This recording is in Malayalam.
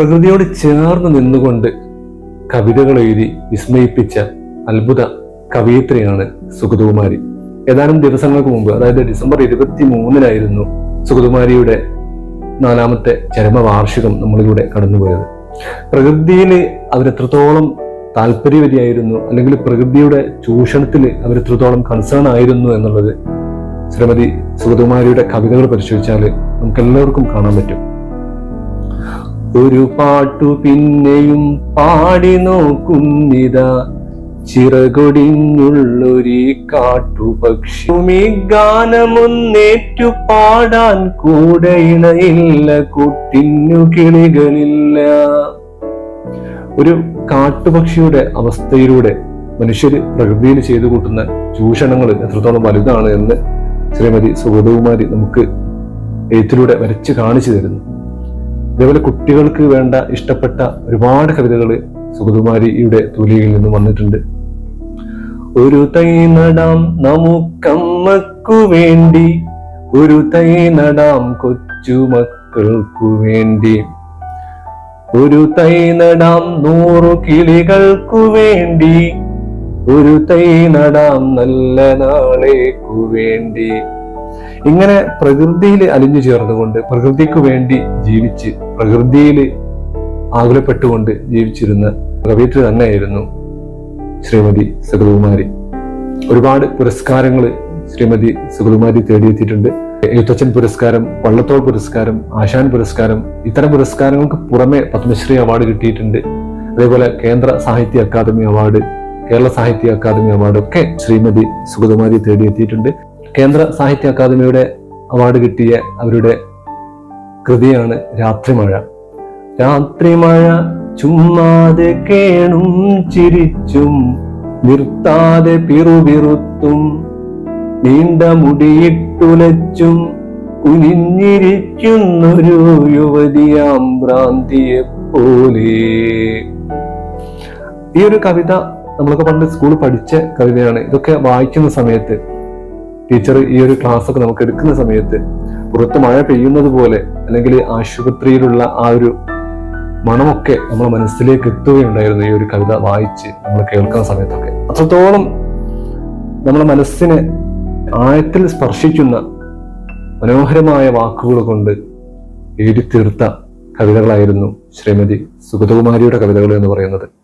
പ്രകൃതിയോട് ചേർന്ന് നിന്നുകൊണ്ട് കവിതകൾ എഴുതി വിസ്മയിപ്പിച്ച അത്ഭുത കവയിത്രിയാണ് സുഗതകുമാരി. ഏതാനും ദിവസങ്ങൾക്ക് മുമ്പ് അതായത് ഡിസംബർ ഇരുപത്തി മൂന്നിനായിരുന്നു സുഗതകുമാരിയുടെ നാലാമത്തെ ചരമവാർഷികം നമ്മളിലൂടെ കടന്നുപോയത്. പ്രകൃതിയിൽ അവരെത്രത്തോളം താല്പര്യവതിയായിരുന്നു അല്ലെങ്കിൽ പ്രകൃതിയുടെ ചൂഷണത്തിൽ അവരെത്രത്തോളം കൺസേൺ ആയിരുന്നു എന്നുള്ളത് ശ്രീമതി സുഗതകുമാരിയുടെ കവിതകൾ പരിശോധിച്ചാൽ നമുക്ക് എല്ലാവർക്കും കാണാൻ പറ്റും. ഒരു പാട്ടു പിന്നെയും പാടി നോക്കുന്നിതാ. ചിറകൊടിഞ്ഞുള്ളൊരു കാട്ടുപക്ഷി ഗാനമൊന്നേറ്റു പാടാൻ കൂടെ ഇണയില്ല കുട്ടിന്നു കിളികളില്ല. ഒരു കാട്ടുപക്ഷിയുടെ അവസ്ഥയിലൂടെ മനുഷ്യർ പ്രകൃതിയിൽ ചെയ്തു കൂട്ടുന്ന ചൂഷണങ്ങൾ എത്രത്തോളം വലുതാണ് എന്ന് ശ്രീമതി സുഗതകുമാരി നമുക്ക് എഴുത്തിലൂടെ വരച്ച് കാണിച്ചു തരുന്നു. ഇതേപോലെ കുട്ടികൾക്ക് വേണ്ട ഇഷ്ടപ്പെട്ട ഒരുപാട് കവിതകൾ സുഗതകുമാരിയുടെ തൂലികയിൽ നിന്ന് വന്നിട്ടുണ്ട്. ഒരു തൈ നടാം നമുക്കമ്മക്കു വേണ്ടി ഒരു തൈ നടാം കൊച്ചുമക്കൾക്കു വേണ്ടി. ഒരു തൈ നടാം നൂറു കിളികൾക്കു വേണ്ടി ഒരു തൈ നടാം നല്ല നാളേക്കു വേണ്ടി. ഇങ്ങനെ പ്രകൃതിയിൽ അലിഞ്ഞു ചേർന്നുകൊണ്ട് പ്രകൃതിക്ക് വേണ്ടി ജീവിച്ച് പ്രകൃതിയിൽ ആകുലപ്പെട്ടുകൊണ്ട് ജീവിച്ചിരുന്ന കവിയത്രി തന്നെയായിരുന്നു ശ്രീമതി സുഗതകുമാരി. ഒരുപാട് പുരസ്കാരങ്ങൾ ശ്രീമതി സുഗതകുമാരി തേടിയെത്തിയിട്ടുണ്ട്. എഴുത്തച്ഛൻ പുരസ്കാരം വള്ളത്തോൾ പുരസ്കാരം ആശാൻ പുരസ്കാരം ഇത്തരം പുരസ്കാരങ്ങൾക്ക് പുറമെ പത്മശ്രീ അവാർഡ് കിട്ടിയിട്ടുണ്ട്. അതേപോലെ കേന്ദ്ര സാഹിത്യ അക്കാദമി അവാർഡ് കേരള സാഹിത്യ അക്കാദമി അവാർഡ് ഒക്കെ ശ്രീമതി സുഗതകുമാരി തേടിയെത്തിയിട്ടുണ്ട്. കേന്ദ്ര സാഹിത്യ അക്കാദമിയുടെ അവാർഡ് കിട്ടിയ അവരുടെ കൃതിയാണ് രാത്രിമഴ രാത്രിമഴ ചുമ്മാതെ കേണും ചിരിച്ചും നിർത്താതെ പിറുപിറുത്തും നീണ്ട മുടിയിട്ടുലച്ചും കുനിഞ്ഞിരിക്കുന്നൊരു യുവതിയാം ഭ്രാന്തിയെ പോലെ ഈ ഒരു കവിത നമ്മളൊക്കെ പണ്ട് സ്കൂളിൽ പഠിച്ച കവിതയാണ്. ഇതൊക്കെ വായിക്കുന്ന സമയത്ത് ടീച്ചർ ഈ ഒരു ക്ലാസ് ഒക്കെ നമുക്ക് എടുക്കുന്ന സമയത്ത് പുറത്ത് മഴ പെയ്യുന്നത് പോലെ അല്ലെങ്കിൽ ആശുപത്രിയിലുള്ള ആ ഒരു മണമൊക്കെ നമ്മളെ മനസ്സിലേക്ക് എത്തുകയുണ്ടായിരുന്നു ഈ ഒരു കവിത വായിച്ച് നമ്മൾ കേൾക്കുന്ന സമയത്തൊക്കെ. അത്രത്തോളം നമ്മളെ മനസ്സിനെ ആഴത്തിൽ സ്പർശിക്കുന്ന മനോഹരമായ വാക്കുകൾ കൊണ്ട് എഴുതി തീർത്ത കവിതകളായിരുന്നു ശ്രീമതി സുഗതകുമാരിയുടെ കവിതകൾ എന്ന് പറയുന്നത്.